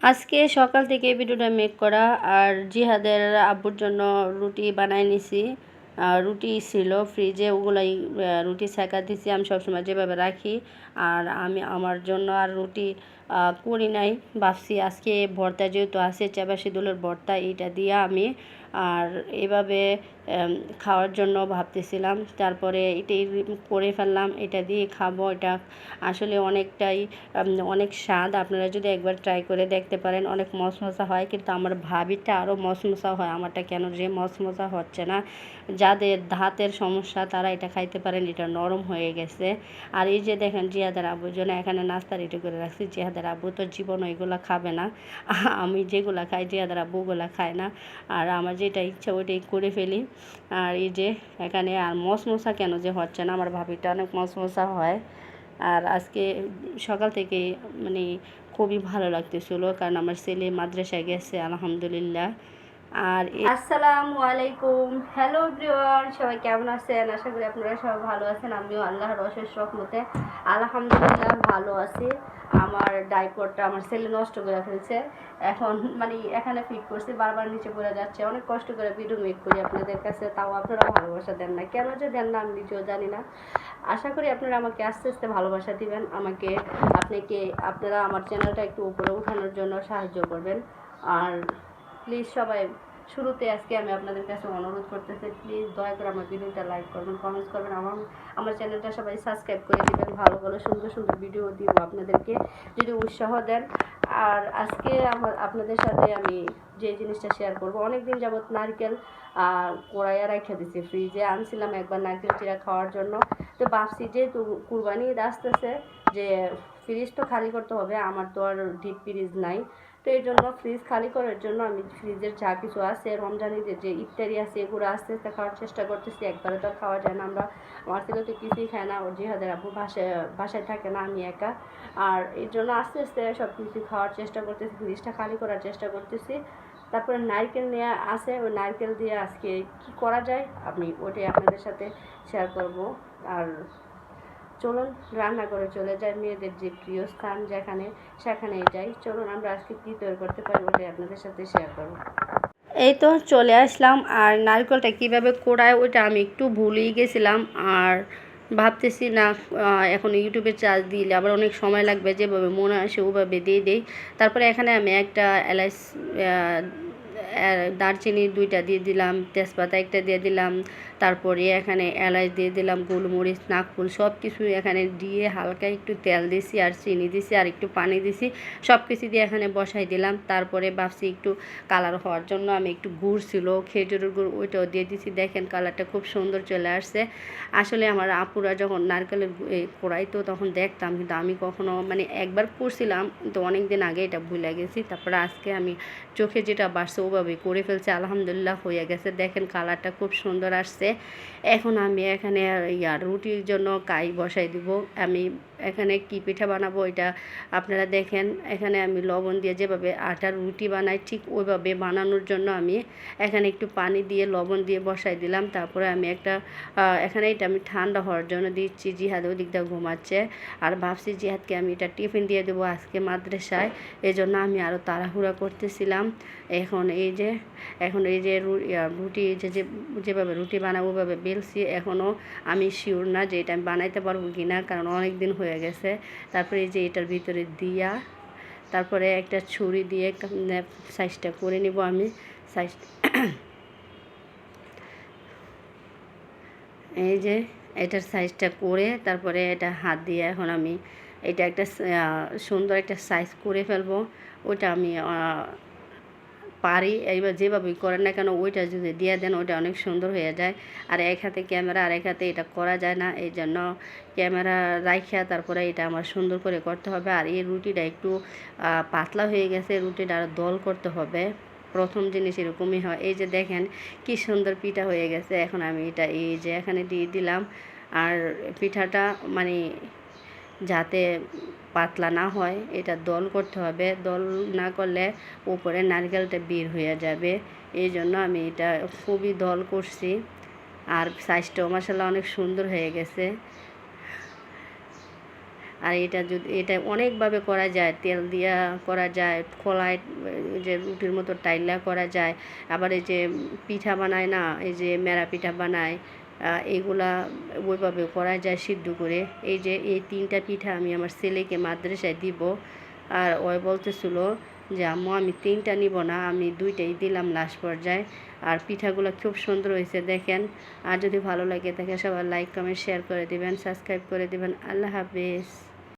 আজকে সকাল থেকে ভিডিওটা মেক করা, আর জিহাদের আব্বুর জন্য রুটি বানাই নিছি। রুটি ছিল ফ্রিজে ওগুলাই রুটি ছেঁকা দিছি আমি সবসময় যেভাবে রাখি। আর আমি আমার জন্য আর রুটি করি নাই। ভাবছি আজকে ভর্তা যেহেতু আছে, চেবা সিঁদুলের ভর্তা এইটা দিয়ে আমি আর এভাবে খাওয়ার জন্য ভাবতেছিলাম। তারপরে এটাই করে ফেললাম, এটা দিয়ে খাব। এটা আসলে অনেকটাই অনেক স্বাদ। আপনারা যদি একবার ট্রাই করে দেখতে পারেন, অনেক মশমশা হয়, কিন্তু আমার ভাবিটা আরও মশমশা হয়। আমারটা কেন যে মশমশা হচ্ছে না। যাদের দাঁতের সমস্যা, তারা এটা খাইতে পারেন, এটা নরম হয়ে গেছে। আর এই যে দেখেন জিয়াদের আবর্জনা, এখানে নাস্তা রেডি করে রাখছি জিয়াদের আব্বু তো জীবন ওইগুলো খাবে না। আমি যেগুলো খাই, জিয়াদের আব্বু ওগুলো খায় না। আর আমার যেটা ইচ্ছা ওইটাই করে ফেলি। আর এই যে এখানে আর মশমশা কেন যে হচ্ছে না? আমার ভাবিটা অনেক মশমশা হয়। আর আজকে সকাল থেকে মানে খুবই ভালো লাগতেছিল। কারণ আমার ছেলে মাদ্রাসায় গেছে, আলহামদুলিল্লাহ। আর আসসালামু আলাইকুম। হ্যালো এভরিওয়ান সবাই কেমন আছেন? আশা করি আপনারা সবাই ভালো আছেন। আমিও আল্লাহর অশেষ রহমতে, আলহামদুলিল্লাহ ভালো আছি। আমার ডাইপরটা আমার ছেলে নষ্ট করে ফেলছে। এখন মানে এখানে ফিট করছি, বারবার নিচে পড়ে যাচ্ছে। অনেক কষ্ট করে ভিডিও মেক করি আপনাদের কাছে, তাও আপনারা ভালোবাসা দেন না। কেন যে দেন না, আমি নিজেও জানি না। আশা করি আপনারা আমাকে আস্তে আস্তে ভালোবাসা দিবেন। আমাকে, আপনাকে, আপনারা আমার চ্যানেলটা একটু উপরে উঠানোর জন্য সাহায্য করবেন। আর প্লিজ সবাই, শুরুতে আজকে আমি আপনাদের কাছে অনুরোধ করতেছি প্লিজ দয়া করে আমার ভিডিওটা লাইক করবেন কমেন্টস করবেন আমার আমার চ্যানেলটা সবাই সাবস্ক্রাইব করে দিবেন, ভালো ভালো সুন্দর সুন্দর ভিডিও দিব আপনাদেরকে, যদি উৎসাহ দেন। আর আজকে আমার, আপনাদের সাথে আমি যে জিনিসটা শেয়ার করব অনেক দিন যাবত নারকেল কোড়াইয়া রাখা দিছি ফ্রিজে আনছিলাম একবার নারকেল চিরা খাওয়ার জন্য। তো ভাবছি যেহেতু কুরবানি আসতেছে, যে ফ্রিজ তো খালি করতে হবে, আমার তো আর ডিপ ফ্রিজ নাই। তো এই জন্য ফ্রিজ খালি করার জন্য আমি ফ্রিজের যা কিছু আছে রমজানিদের যে ইফতারি আছে, এগুলো আস্তে আস্তে খাওয়ার চেষ্টা করতেছি। একবারে তো খাওয়া যায় না, আমরা আমার ছেলে তো কিছুই খায় না, ওর জিহাদের আব্বু বাসায় বাসায় থাকে না, আমি একা। আর এই জন্য আস্তে আস্তে সব কিছু খাওয়ার চেষ্টা করতেছি ফ্রিজটা খালি করার চেষ্টা করতেছি। তারপরে নারকেল নেওয়া আছে, ওই নারকেল দিয়ে আজকে কি করা যায়, আমি ওটাই আপনাদের সাথে শেয়ার করব। আর চলুন রান্না করে চলে যাই মেয়েদের যে প্রিয় স্থান যেখানে সেখানেই যাই। চলুন আমরা আজকে কী তৈরি করতে পারি ওটাই আপনাদের সাথে শেয়ার করব। এই তো চলে আসলাম আর নারকেলটা কীভাবে কোড়ায় ওইটা আমি একটু ভুলেই গেছিলাম আর ভাবতেছি না এখন ইউটিউবে চার্জ দিলে আবার অনেক সময় লাগবে যেভাবে মনে আসে ওভাবে দিয়ে দিই। তারপরে এখানে আমি একটা আহ, দারচিনি দুইটা দিয়ে দিলাম, তেজপাতা একটা দিয়ে দিলাম, তারপরে এখানে এলাচ দিয়ে দিলাম, গোলমরিচ নাকফুল সব কিছু এখানে দিয়ে হালকা একটু তেল দিছি আর চিনি দিছি আর একটু পানি দিছি সব কিছু দিয়ে এখানে বসাই দিলাম। তারপরে ভাবছি একটু কালার হওয়ার জন্য আমি একটু গুড় ছিল, খেজুরের গুড় ওইটাও দিয়ে দিছি। দেখেন কালারটা খুব সুন্দর চলে আসছে। আসলে আমার আপুরা যখন নারকেলের কোড়াইতো তখন দেখতাম, কিন্তু আমি কখনো মানে একবার করছিলাম তো অনেক দিন আগে এটা ভুলে গেছি। তারপরে আজকে আমি চোখে যেটা বাড়ছে ওভাবে করে ফেলছে, আলহামদুলিল্লাহ হয়ে গেছে। দেখেন কালারটা খুব সুন্দর আসছে। এখন আমি এখানে, ইয়া, রুটির জন্য কাই বসাই দিব। আমি এখানে কি পিঠা বানাবো এটা আপনারা দেখেন। এখানে আমি লবণ দিয়ে যেভাবে আটার রুটি বানাই, ঠিক ওইভাবে বানানোর জন্য আমি এখানে একটু পানি দিয়ে লবণ দিয়ে বসাই দিলাম। তারপরে আমি একটা এখানে এটা আমি ঠান্ডা হওয়ার জন্য দিচ্ছি, জিহাদ ওদিক দিয়ে ঘুমাচ্ছে। আর ভাবছি জিহাদকে আমি এটা টিফিন দিয়ে দেবো আজকে মাদ্রাসায়। এই জন্য আমি আরও তাড়াহুড়া করতেছিলাম। এখন এই যে, এখন এই যে রুটি, যে যে, যেভাবে রুটি বানাবো, ওভাবে বেলছি। এখনও আমি শিওর না যে এটা আমি বানাইতে পারব কি না কারণ অনেক দিন হয়ে গেছে। তারপরে এই যে এটার ভিতরে দিয়া, তারপরে একটা ছুরি দিয়ে সাইজটা করে নিব আমি। সাইজ এই যে এটার সাইজটা করে, তারপরে এটা হাত দিয়ে এখন আমি, এটা একটা সুন্দর একটা সাইজ করে ফেলব। ওটা আমি পারি, এইবার যেভাবেই করেন না কেন ওইটা যদি দিয়ে দেন, ওইটা অনেক সুন্দর হয়ে যায়। আর এক হাতে ক্যামেরা আর এক হাতে এটা করা যায় না, এই জন্য ক্যামেরা রাইখা, তারপরে এটা আমার সুন্দর করে করতে হবে। আর এই রুটিটা একটু পাতলা হয়ে গেছে, রুটিটা আরও দল করতে হবে। প্রথম জিনিস এরকমই হয়। এই যে দেখেন কি সুন্দর পিঠা হয়ে গেছে। এখন আমি এটা এই যে এখানে দিয়ে দিলাম। আর পিঠাটা মানে যাতে পাতলা না হয়, এটা দল করতে হবে। দল না করলে উপরে নারকেলটা বের হয়ে যাবে। এই জন্য আমি এটা খুবই দল করছি। আর সাইজটাও মাসাল্লাহ অনেক সুন্দর হয়ে গেছে। আর এটা যদি, এটা অনেকভাবে করা যায়। তেল দিয়া করা যায়, খোলায় যে রুটির মতো টাইলা করা যায়। আবার এই যে পিঠা বানায় না, এই যে মেরা পিঠা বানায় আহ, এইগুলা ওইভাবে করা যায় সিদ্ধ করে। এই যে এই তিনটা পিঠা আমি আমার ছেলেকে মাদ্রাসায় দিব আর ওই বলতেছিল যে আম্মু আমি তিনটা নিব না আমি দুইটাই দিলাম লাস্ট পর্যায়ে। আর পিঠাগুলো খুব সুন্দর হয়েছে দেখেন। আর যদি ভালো লাগে তাকে সবার লাইক কমেন্ট শেয়ার করে দিবেন সাবস্ক্রাইব করে দিবেন। আল্লাহ হাফিজ।